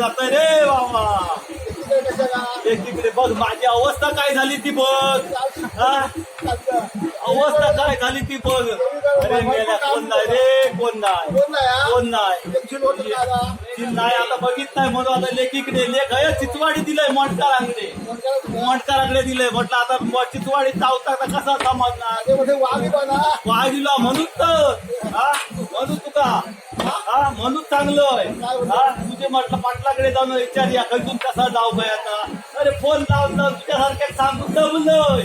जातोय रे बाबा. तिकडे कशाला एकीकडे बघ माझी अवस्था काय झाली ती बघ. हा. अवस्था काय झाली ती बघ. अरे मेल्या कोण नाही रे कोण नाही. कोण नाही. नाही आता? बघित नाही म्हणून आता लेकीकडे लेख आहे चिचवाडी दिलंय नाही? मणकाराकडे दिलंय. म्हटलं आता म- चिचवाडी चावता आता कसा समजणार? ना वाहिला म्हणून तर. हा? म्हणून तुका. हा म्हणून चांगलं आहे हा तुझे म्हटलं पाटलाकडे जाऊन विचार या खैसून कसा जाऊ काय आता. अरे फोन लावलं तुझ्यासारख्या सांगून बोलतोय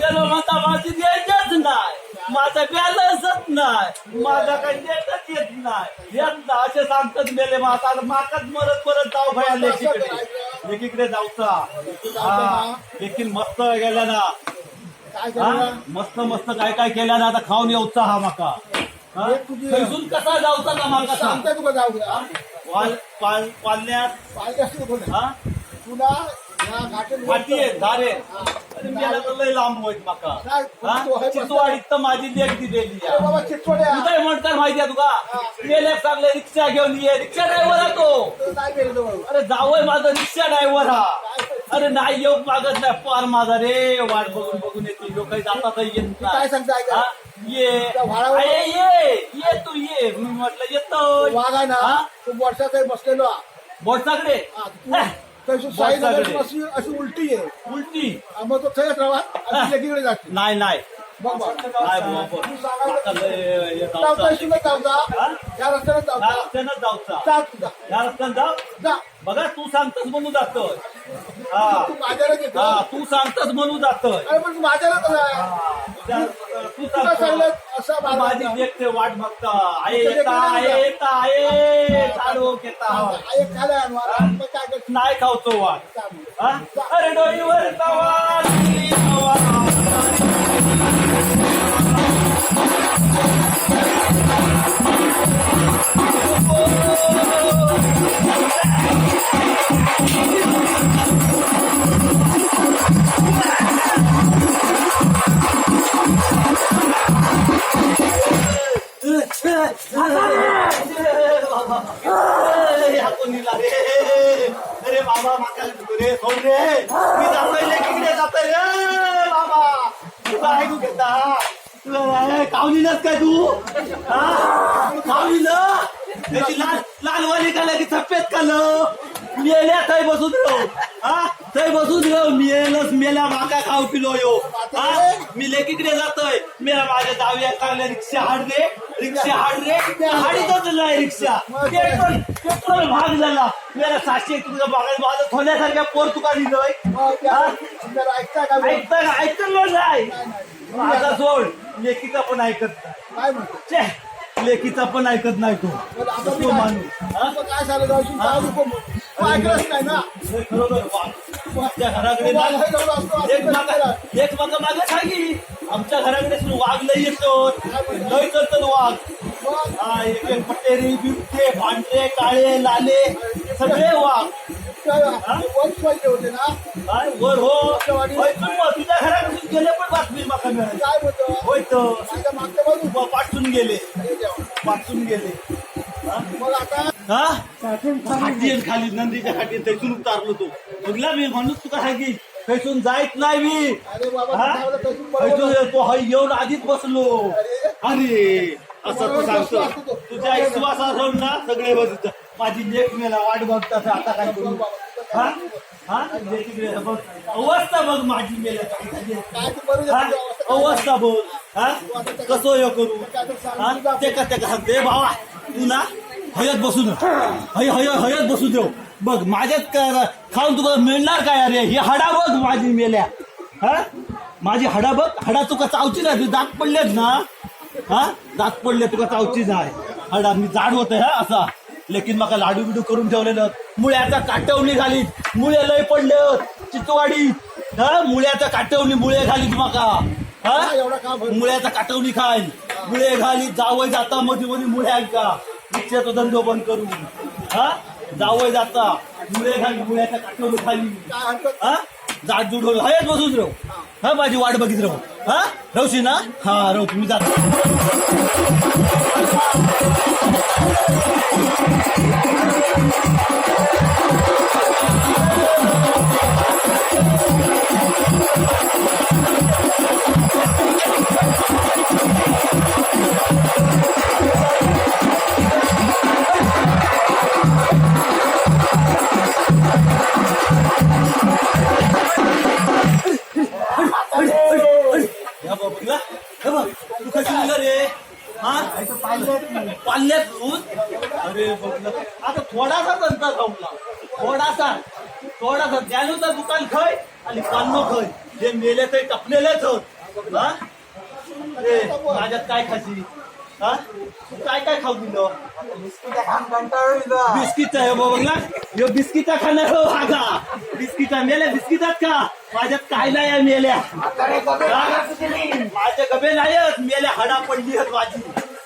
त्याला म्हणता माझी द्यायचंच नाही. माझा बॅलन्सच नाही. माझा काही देतच येत नाही. येत ना असे सांगतात मेले माता माकाच मरत मरत जाऊ भया लेकीकडे. लेकीकडे जाऊचा हा लेकीन मस्त गेल्या ना. मस्त मस्त काय काय केल्या ना आता खाऊन येऊचा हा माका. कसा जाऊचा का तुका जाऊ द्या वाल पाल पालण्यात पाहिजे असतो कोण तुला या घाटेल फाटी आहे धारे अरे मेला तर लय लांब होईत माका. आहे माझी दिलेली अरे आहे तुका? चांगले रिक्षा घेऊन ये. रिक्षा ड्रायव्हर हा तो? अरे जावय माझा रिक्षा ड्रायव्हर हा. अरे नाही येऊ मागत नाही. पार माझा रे वाट बघून बघून येते. लोक जातात येत काय नाही. सांगता ऐका? हा? ये. त्या अरे ये ये तू ये. मी म्हटलं येतो वाघ आहे ना हा? तो वर्षाचा बसलेलो. हा. बोटसाकडे हा, तू- तशी साई अशी अशी उलटी आहे. उलटी? हा, मग तो थंयच राहा आणि जाते. नाही नाही. बघ बघ. नाही बुवा, बुवा. तू सांगायला- आता लय हे जाऊचा. जाऊचा. इथूनच जाऊचा. हा? त्या रस्त्याने या जाऊचा. रस्त्यानं जाऊचा जा. तुझा या रस्त्यानं जाऊ? जा. बघा तू सांगतस म्हणून जातोय. हा. तू माझ्याला घेतो हा तू सांगतस म्हणून जातोय. अरे पण तू माझ्याला तू तुला सांगतोय. सांगलं असं माझी माझी व्यक्त वाट बघता. आहे येता आहे येता आहे. चालू घेता मग काय करतो नाही खावतो वाट. हा? अरे डोईवर तवा लागली तवा. अरे, बाबा माका रे सोड रे मी जातोय लेकीकडे जातोय रे बाबा तुला ऐकू घेता तुला कावलीनच काय तू हा ना त्याची लाल लालवाली काला की सफेद काल मेल्या थंय बसून राहू. हा थंय बसून राहू. मेलच मेल्या माका खाऊ पिलो यो. हा मी लेकीकडे जातोय. मेला माझ्या जाऊया चांगल्या रिक्षा हाड रे रिक्षा हाड रे हाडीतच नाही रिक्षा. पेट्रोल पेट्रोल भाग झाला मेरा सातशे तुझं बघायला माझं थोड्यासारख्या पोर तुका दिलं ऐकता का? बोल? ऐकतं का? ऐकलं नाही. माझा सोड लेकीचा पण ऐकत नाही. काय म्हणतो छे, लेकीचा पण ऐकत नाही तो. तो माणूस. काय झालं जाऊ ऐकलंच नाही ना बरोबर घराकडे एक असं मागा मागे सांगी आमच्या घराकडे वाघ लई येतो. लई करतात वाघ. हा एक एक पटेरी बिबटे पांढरे काळे लाले सगळे वाघ. पाहिजे होते ना काय? वर हो. तुझ्या घराकडून गेले पण बातमी माका मिळाली. काय म्हणतो होय तर. मागच्या बाजू पाठून गेले. पाठून गेले. हा? मग आता हा खाली नंदीच्या खाटी थैसून उतारलो तू. बघला मी म्हणून तुका सांगी थैसून जायत नाही मी. अरे बाबा हा? येतो हाय येऊन आधीच बसलो. अरे. असं तू सांगतो. तुझ्या विश्वासावर ना सगळे बघित माझी लेख मेला वाट बघतात आता काय करू? हा? हा? लेकीकडे बघ. अवस्था बघ माझी मेल्या काय तू बरोबर हा? तुझी अवस्था अवस्था बोल हा? कसं हे करू? हा? ते का ते का सांगते भावा. तू ना हयत बसून हय हय हयत बसू देव बघ माझ्यात काय खाऊन तुला मिळणार काय? अरे ही हाडा बघ माझी मेल्या. हा? माझी हाडा बघ. हाडा तुका चावची तुझे दात पडलेत ना. हा? दात पडले तुका चावची जाय हाडा मी जाड होते हा असा. लेकिन माका लाडू बिडू करून ठेवलेलं. मुळ्याचा काटवणी घालीत. मुळे लय पडले चितवाडी. हा? मुळ्याचा काटवणी मुळे घालीत माका. हा. मुळ्याचा काटवणी खाय मुळे घाली जावय जाता मध्ये मध्ये मुळ्या का रिक्षाचा धंदो बंद करू. हा? जावय जाता मुळे घाली मुळ्याचा काटवणी खाली हा? जाड जुड हयच बसून राहू हा माझी वाट बघित राहू हा? राहशी ना? हा राहू तुम्ही जाता. तू कशी निघा रे हा? पाल्यात अरे आता थोडासा अंतर राहुला थोडासा. थोडासा. द्यालूचं दुकान खय आणि पान्नो खय. जे मेले ते टपलेलेच होत. हा? अरे माझ्यात काय खाशी? हा? काय काय खाऊ दिलं? बिस्किट आहे बघला. यो बिस्किटा खाणार हो हागा बिस्किटा मेल्या बिस्किटात का माझ्यात काय नाही आहे मेल्या. हा? माझ्या गबे नाहीत मेल्या हडा पडली आहेत माझी.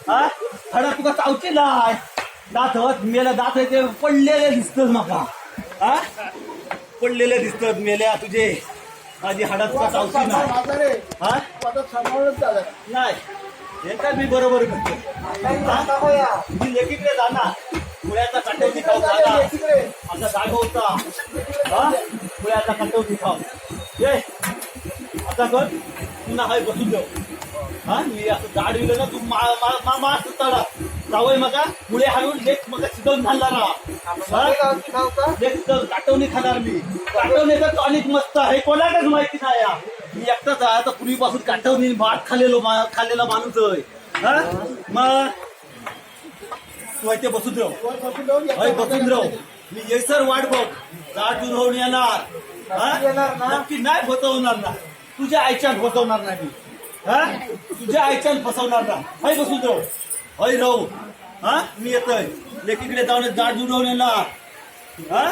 हा? हडा तुका चावची नाही दात होत मेल्या दात ते पडलेले दिसतात माका. हा? पडलेले दिसतात मेल्या तुझे. माझी हडा तुका चावची नाही. माझा हा? नाही. हे काय मी बरोबर मी जाणार. खाऊ जाणार तिकडे आता जागा होता. हा? पुण्याचा काटवती खाऊ. ये. आता कर. पुन्हा हाय बसून देऊ हा? मी असं झाड दिलं ना तू मा मा सुताडा जावय मका पुढे हाडून लेख मग शिकवून घालणार हा. लेख काटवणी खाणार मी. काटवणी तर अनेक मस्त आहे. कोणालाच माहिती नाही या. मी एकटाच आहे आता पूर्वीपासून काटवणी भात खाल्लेलो मा- खाल्लेला माणूस आहे हा? मग? तू इथे बसून देऊ वर बसून बसूनराव मी येसर वाट बघ. गाठ होऊन येणार. हा? नक्की नाही फसवणार ना. तुझ्या आईच्यात फसवणार नाही मी. हा? तुझ्या आईच्यात फसवणार ना. हय बसूनराव हय राहू हा? मी येतोय. लेकीकडे जाऊन गाठ जुडवून येणार. हा?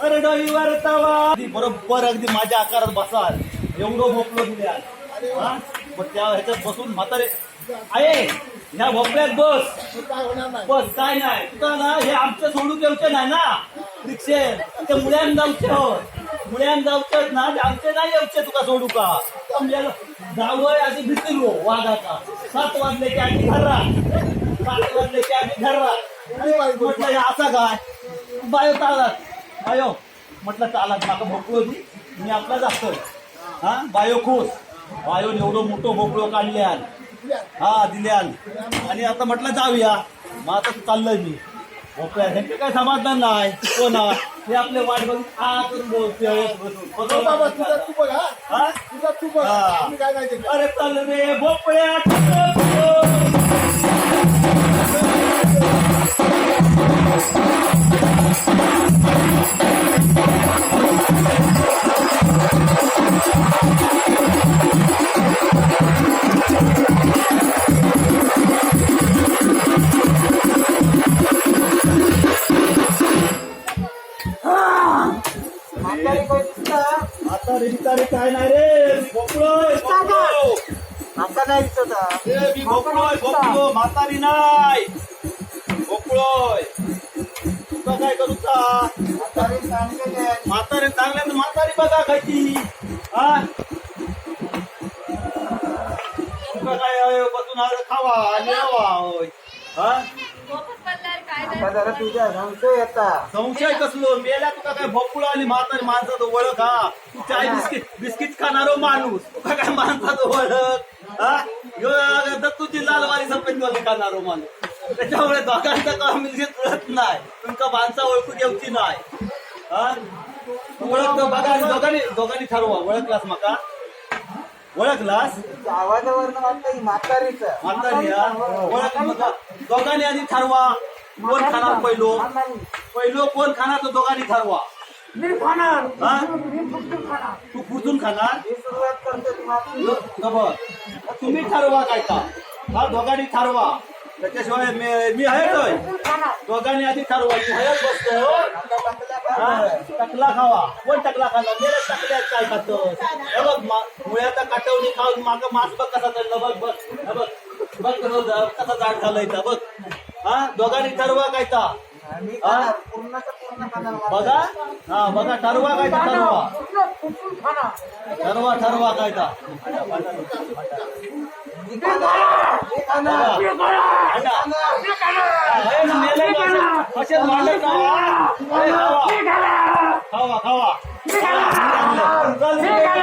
अरे रविवार तवा. अगदी बरोबर अगदी माझ्या आकारात बसाल. एवढं भोपलो दिल्या हा? मग त्या ह्याच्यात बसून म्हातारे आहे ह्या भोपळ्यात बस. बस काय नाही. तुका ना हे आमचं सोडून घेऊचे नाही ना? रिक्षे. ते मुळ्यान जाऊचे हो. मुळ्यान जाऊचे ना ते आमचे नाही येऊचे तुका सोडू का? आमच्याला जावय आधी भिसलो हो, वाघाचा. सात वाजले की आम्ही ठरला सात वाजले की आम्ही ठरला म्हटलं हे असा काय? बायो चालत बायो म्हटलं चालत माका भोपळो दी. मी आपला जातोय. हा? बायो खुश बायो एवढं मोठं भोपळो काढल्यान. हा दिल्यान. आणि आता म्हटलं जाऊया. मग आता चाललंय मी. भोपळ्या ह्यांचे काय समाधान नाही. कोणा हे आपले वाट बघून आ करून बोलतोय, बसून. हो. बाबा चल. आता रे बिचारे काय नाही रे मी भोपळोय भोपळो. ए, मी भोपळोय भोपळो म्हातारी नाही भोपळोय तुका काय करूचा म्हातारी चांगल्या म्हातारी बघा खायची हा तुका काय आहे, बसून आहे, खावा आणि राहावा होय हा संशय कसलो? मेल्या तुका काय भोपळा आणि म्हातारी माणसाचं ओळख हा? तू चाय बिस्किट बिस्किट खाणारो माणूस. तुका काय माणसाचं ओळख? हा? ह्यो दत्तूची लालवारी सफेद वाली खाणारो माणूस. त्याच्यामुळे दोघांचं कॉम्बिनेशन कळत नाही. तुमका माणसा ओळखू घेऊची नाही. हा? ओळख बघा दोघांनी दोघांनी ठरवा. ओळखलास माका? ओळखलास? आवाजावरनं वाटतं म्हातारीच. म्हातारी हा? ओळख दोघांनी आधी ठरवा. कोण खाणार पहिलो पहिलो कोण खाणार तो दोघांनी ठरवा. मी खाणार. हा? मी फक्त खाणार. तू कुठून खाणार? मी सुरुवात करतो तुम्हाला. तुम्ही ठरवा काय का हा दोघांनी ठरवा. त्याच्याशिवाय मी मी आहे तोय खाणार. दोघांनी आधी ठरवा. मी हयच बसतोय हो. टकला खावा. कोण टकला खाल्ला मेरे टकल्यात काय खातो? हे बघ मा- मुळ्याचा काटवणी खाऊन माग मास बघ कसा चालला बघ बघ हे बघ. बघ कसं जा- कसा जाड झालाय इथं, बघ. हा दोघांनी ठरवा काय ता हा? बघा. हा बघा ठरवा काय ता ठरवा. ठरवा ठरवा काय ता मी खाणार. मी खाणार. मी अंडा. हा. असेच खावा. हे खावा. खावा खावा. चल,